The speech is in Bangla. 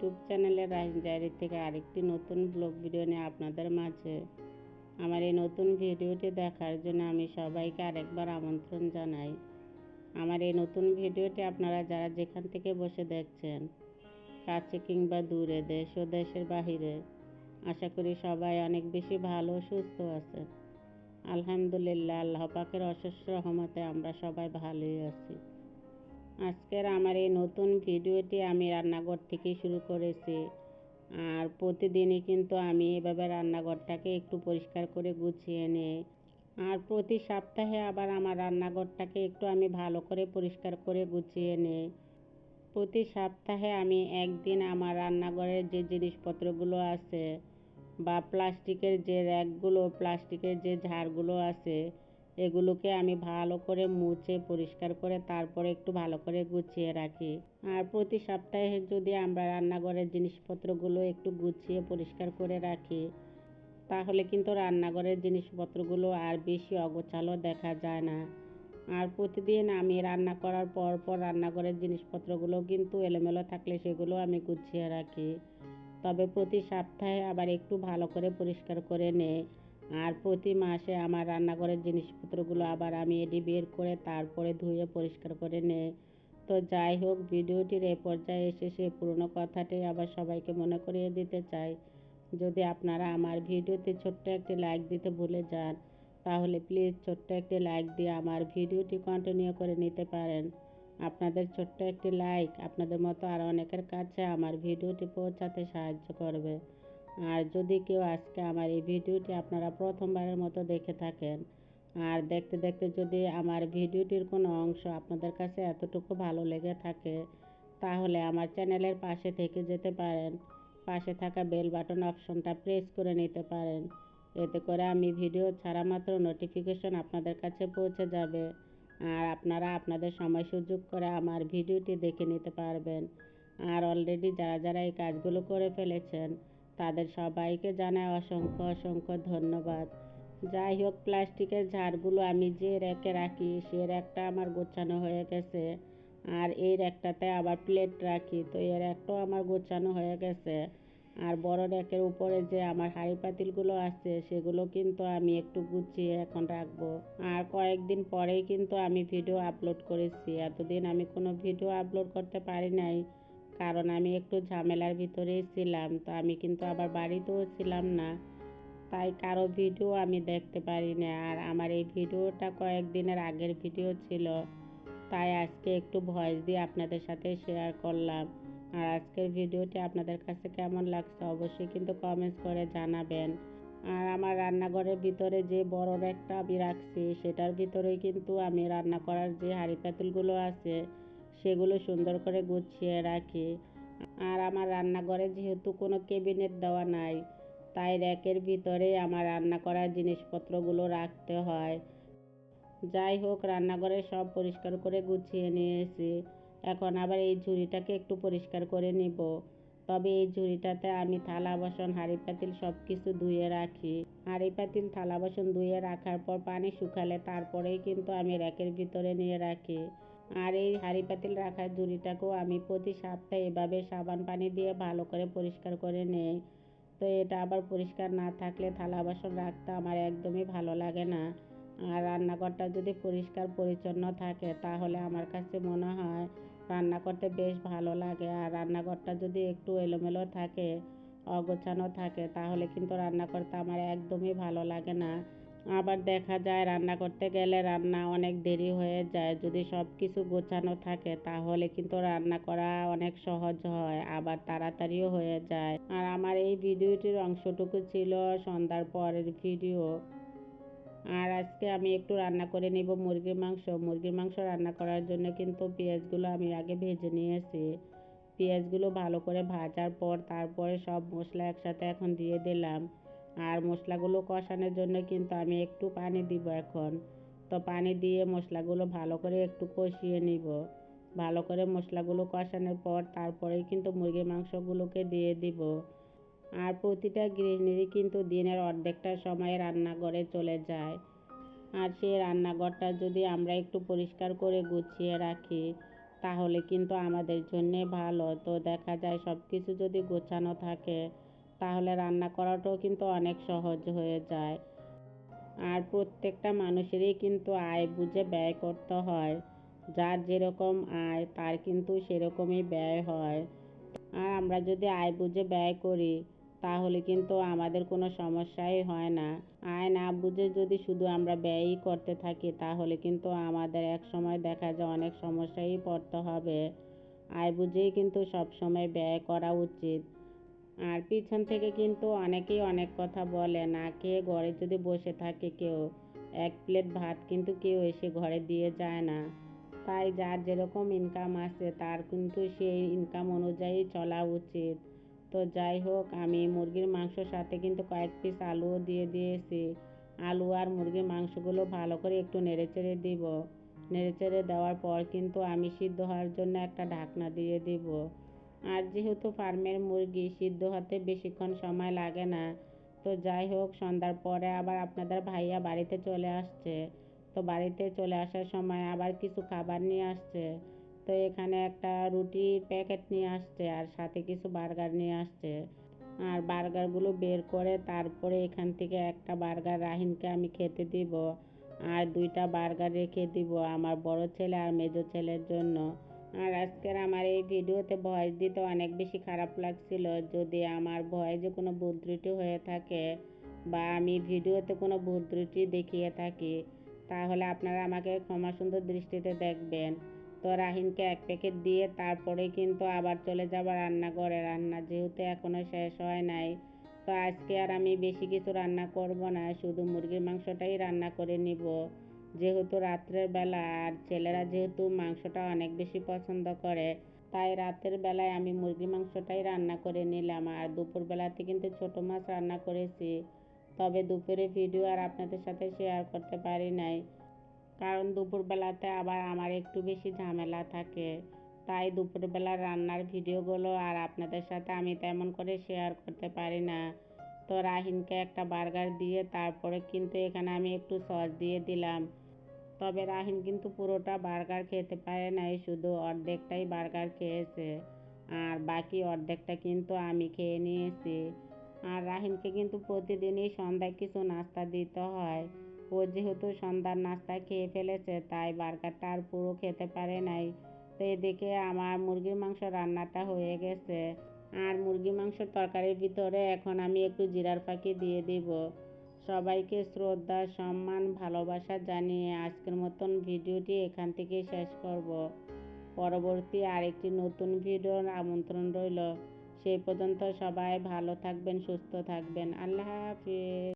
ইউটিউব চ্যানেলে রাইস ডায়েরি থেকে আরেকটি নতুন ব্লগ ভিডিও নিয়ে আপনাদের মাঝে। আমার এই নতুন ভিডিওটি দেখার জন্য আমি সবাইকে আরেকবার আমন্ত্রণ জানাই। আমার এই নতুন ভিডিওটি আপনারা যারা যেখান থেকে বসে দেখছেন, কাছে কিংবা দূরে, দেশ ও দেশের বাহিরে, আশা করি সবাই অনেক বেশি ভালো সুস্থ আছে আলহামদুলিল্লাহ, আল্লাহ পাকের অশেষ রহমতে আমরা সবাই ভালোই আছি। আজকের আমার এই নতুন ভিডিওটি আমি রান্নাঘর থেকে শুরু করেছি। আর প্রতিদিনই কিন্তু আমি এভাবে রান্নাঘরটাকে একটু পরিষ্কার করে গুছিয়ে নিই। আর প্রতি সপ্তাহে আবার আমার রান্নাঘরটাকে একটু আমি ভালো করে পরিষ্কার করে গুছিয়ে নিই। প্রতি সপ্তাহে আমি একদিন আমার রান্নাঘরের যে জিনিসপত্রগুলো আছে বা প্লাস্টিকের যে র্যাকগুলো, প্লাস্টিকের যে ঝাড়গুলো আছে এগুলোকে আমি ভালো করে মুছে, পরিষ্কার করে তারপরে একটু ভালো করে গুছিয়ে রাখি। আর প্রতি সপ্তাহে যদি আমরা রান্নাঘরের জিনিসপত্রগুলো একটু গুছিয়ে, পরিষ্কার করে রাখি, তাহলে কিন্তু রান্নাঘরের জিনিসপত্রগুলো আর বেশি অগোছালো দেখা যায় না। আর প্রতিদিন আমি রান্না করার পর পর রান্নাঘরের জিনিসপত্রগুলো কিন্তু এলোমেলো থাকলে সেগুলো আমি গুছিয়ে রাখি। তবে প্রতি সপ্তাহে আবার একটু ভালো করে পরিষ্কার করে নেই। আর প্রতি মাসে আমার রান্নাঘরের জিনিসপত্রগুলো আবার আমি এটি বের করে তারপরে ধুয়ে পরিষ্কার করে নেই। তো যাই হোক, ভিডিওটির এ পর্যায়ে এসে সে পুরনো কথাটাই আবার সবাইকে মনে করিয়ে দিতে চাই। যদি আপনারা আমার ভিডিওতে ছোট্ট একটি লাইক দিতে ভুলে যান, তাহলে প্লিজ ছোট্ট একটি লাইক দিয়ে আমার ভিডিওটি কন্টিনিউ করে নিতে পারেন। আপনাদের ছোট্ট একটি লাইক আপনাদের মতো আর অনেকের কাছে আমার ভিডিওটি পৌঁছাতে সাহায্য করবে। আর যদি কেউ আজকে আমার এই ভিডিওটি আপনারা প্রথমবারের মতো দেখে থাকেন, আর দেখতে দেখতে যদি আমার ভিডিওটির কোনো অংশ আপনাদের কাছে এতটুকু ভালো লেগে থাকে, তাহলে আমার চ্যানেলের পাশে থেকে যেতে পারেন। পাশে থাকা বেল বাটন অপশনটা প্রেস করে নিতে পারেন। এতে করে আমি ভিডিও ছাড়া মাত্র নোটিফিকেশন আপনাদের কাছে পৌঁছে যাবে, আর আপনারা আপনাদের সময় সুযোগ করে আমার ভিডিওটি দেখে নিতে পারবেন। আর অলরেডি যারা যারা এই কাজগুলো করে ফেলেছেন তাদের সবাইকে জানাই অসংখ্য অসংখ্য ধন্যবাদ। যাই হোক, প্লাস্টিকের ঝাড়গুলো আমি যে র্যাকে রাখি, সে র্যাকটা আমার গোছানো হয়ে গেছে। আর এই র্যাকটাতে আবার প্লেট রাখি, তো এর একটাও আমার গোছানো হয়ে গেছে। আর বড় র্যাকের উপরে যে আমার হাঁড়ি পাতিলগুলো আছে, সেগুলো কিন্তু আমি একটু গুছিয়ে এখন রাখব। আর কয়েকদিন পরেই কিন্তু আমি ভিডিও আপলোড করেছি। এতদিন আমি কোনো ভিডিও আপলোড করতে পারি নাই। কারণ আমি একটু ঝামেলার ভিতরেই ছিলাম। তো আমি কিন্তু আবার বাড়িতেও ছিলাম না। তাই কারও ভিডিও আমি দেখতে পারি না আর আমার এই ভিডিওটা কয়েকদিনের আগের ভিডিও ছিল। তাই আজকে একটু ভয়েস দিয়ে আপনাদের সাথে শেয়ার করলাম। আর আজকের ভিডিওটি আপনাদের কাছে কেমন লাগছে অবশ্যই কিন্তু কমেন্টস করে জানাবেন। আর আমার রান্নাঘরের ভিতরে যে বড় র্যাকটা আমি রাখছি, সেটার ভিতরেই কিন্তু আমি রান্না করার যে হাঁড়ি পাতিলগুলো আছে সেগুলো সুন্দর করে গুছিয়ে রাখি। আর আমার রান্নাঘরে যেহেতু কোনো কেবিনেট দেওয়া নাই, তাই র্যাকের ভিতরে আমার রান্না করার জিনিসপত্রগুলো রাখতে হয়। যাই হোক, রান্নাঘরে সব পরিষ্কার করে গুছিয়ে নিয়েছি। এখন আবার এই ঝুড়িটাকে একটু পরিষ্কার করে নিব। তবে এই ঝুড়িটাতে আমি থালা, বাসন, হাঁড়ি, পাতিল সব কিছু ধুয়ে রাখি। হাঁড়ি, পাতিল, থালা, বাসন ধুয়ে রাখার পর পানি শুকালে তারপরেই কিন্তু আমি র্যাকের ভিতরে নিয়ে রাখি। আর এই হাঁড়ি পাতিল রাখার ঝুড়িটাকেও আমি প্রতি সপ্তাহে এভাবে সাবান পানি দিয়ে ভালো করে পরিষ্কার করে নেই। তো এটা আবার পরিষ্কার না থাকলে থালা বাসন রাখতে আমার একদমই ভালো লাগে না। আর রান্নাঘরটা যদি পরিষ্কার পরিচ্ছন্ন থাকে, তাহলে আমার কাছে মনে হয় রান্না করতে বেশ ভালো লাগে। আর রান্নাঘরটা যদি একটু এলোমেলো থাকে, অগোছানো থাকে, তাহলে কিন্তু রান্না করতে আমার একদমই ভালো লাগে না। আবার দেখা যায় রান্না করতে গেলে রান্না অনেক দেরি হয়ে যায়। যদি সব কিছু গোছানো থাকে, তাহলে কিন্তু রান্না করা অনেক সহজ হয়, আবার তাড়াতাড়িও হয়ে যায়। আর আমার এই ভিডিওটির অংশটুকু ছিল সন্ধ্যার পরের ভিডিও। আর আজকে আমি একটু রান্না করে নিব মুরগির মাংস। মুরগির মাংস রান্না করার জন্য কিন্তু পেঁয়াজগুলো আমি আগে ভেজে নিয়েছি। পেঁয়াজগুলো ভালো করে ভাজার পর তারপরে সব মশলা একসাথে এখন দিয়ে দিলাম। আর মশলাগুলো কষানোর জন্য কিন্তু আমি একটু পানি দিব এখন। তো পানি দিয়ে মশলাগুলো ভালো করে একটু কষিয়ে নিব। ভালো করে মশলাগুলো কষানোর পর তারপরেই কিন্তু মুরগির মাংসগুলোকে দিয়ে দিব। আর প্রতিটা গৃহিণীরই কিন্তু দিনের অর্ধেকটা সময় রান্নাঘরে চলে যায়। আর সেই রান্নাঘরটা যদি আমরা একটু পরিষ্কার করে গুছিয়ে রাখি, তাহলে কিন্তু আমাদের জন্যে ভালো। তো দেখা যায় সব কিছু যদি গোছানো থাকে তাহলে রান্না করাটাও কিন্তু অনেক সহজ হয়ে যায়। আর প্রত্যেকটা মানুষেরই কিন্তু আয় বুঝে ব্যয় করতে হয়। যার যেরকম আয়, তার কিন্তু সেরকমই ব্যয় হয়। আর আমরা যদি আয় বুঝে ব্যয় করি, তাহলে কিন্তু আমাদের কোনো সমস্যাই হয় না। আয় না বুঝে যদি শুধু আমরা ব্যয়ই করতে থাকি, তাহলে কিন্তু আমাদের এক সময় দেখা যায় অনেক সমস্যায় পড়তে হবে। আয় বুঝেই কিন্তু সব সময় ব্যয় করা উচিত। আর পিছন থেকে কিন্তু অনেকেই অনেক কথা বলে না। খেয়ে ঘরে যদি বসে থাকে কেউ, এক প্লেট ভাত কিন্তু কেউ এসে ঘরে দিয়ে যায় না। তাই যার যেরকম ইনকাম আছে, তার কিন্তু সেই ইনকাম অনুযায়ী চলা উচিত। তো যাই হোক, আমি মুরগির মাংসর সাথে কিন্তু কয়েক পিস আলুও দিয়ে দিয়েছি। আলু আর মুরগির মাংসগুলো ভালো করে একটু নেড়ে চেড়ে দিব। নেড়ে চেড়ে দেওয়ার পর কিন্তু আমি সিদ্ধ হওয়ার জন্য একটা ঢাকনা দিয়ে দিব। আর যেহেতু ফার্মের মুরগি সিদ্ধ হতে বেশিক্ষণ সময় লাগে না, তো যাই হোক, সন্ধ্যার পরে আবার আপনাদের ভাইয়া বাড়িতে চলে আসছে। তো বাড়িতে চলে আসার সময় আবার কিছু খাবার নিয়ে আসছে। তো এখানে একটা রুটির প্যাকেট নিয়ে আসছে আর সাথে কিছু বার্গার নিয়ে আসছে। আর বার্গারগুলো বের করে তারপরে এখান থেকে একটা বার্গার রাহিনকে আমি খেতে দিব। আর দুইটা বার্গার রেখে দিব আমার বড় ছেলে আর মেজো ছেলের জন্য। আর আজকের আমার এই ভিডিওতে ভয়েস দিতে অনেক বেশি খারাপ লাগছিল। যদি আমার ভয়েসে কোনো ভুল ত্রুটি হয়ে থাকে বা আমি ভিডিওতে কোনো ভুল ত্রুটি দেখিয়ে থাকি, তাহলে আপনারা আমাকে ক্ষমা সুন্দর দৃষ্টিতে দেখবেন। তো রাহিনকে এক প্যাকেট দিয়ে তারপরে কিন্তু আবার চলে যাব রান্নাঘরে। রান্না যেহেতু এখনও শেষ হয় নাই, তো আজকে আর আমি বেশি কিছু রান্না করব না, শুধু মুরগির মাংসটাই রান্না করে নিব। যেহেতু রাত্রের বেলা আর ছেলেরা যেহেতু মাংসটা অনেক বেশি পছন্দ করে, তাই রাতের বেলায় আমি মুরগি মাংসটাই রান্না করে নিলাম। আর দুপুরবেলাতে কিন্তু ছোটো মাছ রান্না করেছি। তবে দুপুরে ভিডিও আর আপনাদের সাথে শেয়ার করতে পারি নাই। কারণ দুপুরবেলাতে আবার আমার একটু বেশি ঝামেলা থাকে। তাই দুপুরবেলার রান্নার ভিডিওগুলো আর আপনাদের সাথে আমি তেমন করে শেয়ার করতে পারি না। তো রাহিনকে একটা বার্গার দিয়ে তারপরে কিন্তু এখানে আমি একটু সস দিয়ে দিলাম। তবে রাহিন কিন্তু পুরোটা বার্গার খেতে পারে নাই, শুধু অর্ধেকটাই বার্গার খেয়েছে। আর বাকি অর্ধেকটা কিন্তু আমি খেয়ে নিয়েছি। আর রাহিনকে কিন্তু প্রতিদিনই সন্ধ্যায় কিছু নাস্তা দিতে হয়। ও যেহেতু সন্ধ্যার নাস্তা খেয়ে ফেলেছে, তাই বার্গারটা আর পুরো খেতে পারে নাই। তো এদিকে আমার মুরগির মাংস রান্নাটা হয়ে গেছে। আর মুরগি মাংসের তরকারির ভিতরে এখন আমি একটু জিরার ফাঁকি দিয়ে দিব। সবাইকে শ্রদ্ধা, সম্মান, ভালোবাসা জানিয়ে আজকের মতন ভিডিওটি এখান থেকে শেষ করব। পরবর্তী আরেকটি নতুন ভিডিওর আমন্ত্রণ রইল। সেই পর্যন্ত সবাই ভালো থাকবেন, সুস্থ থাকবেন। আল্লাহ হাফিজ।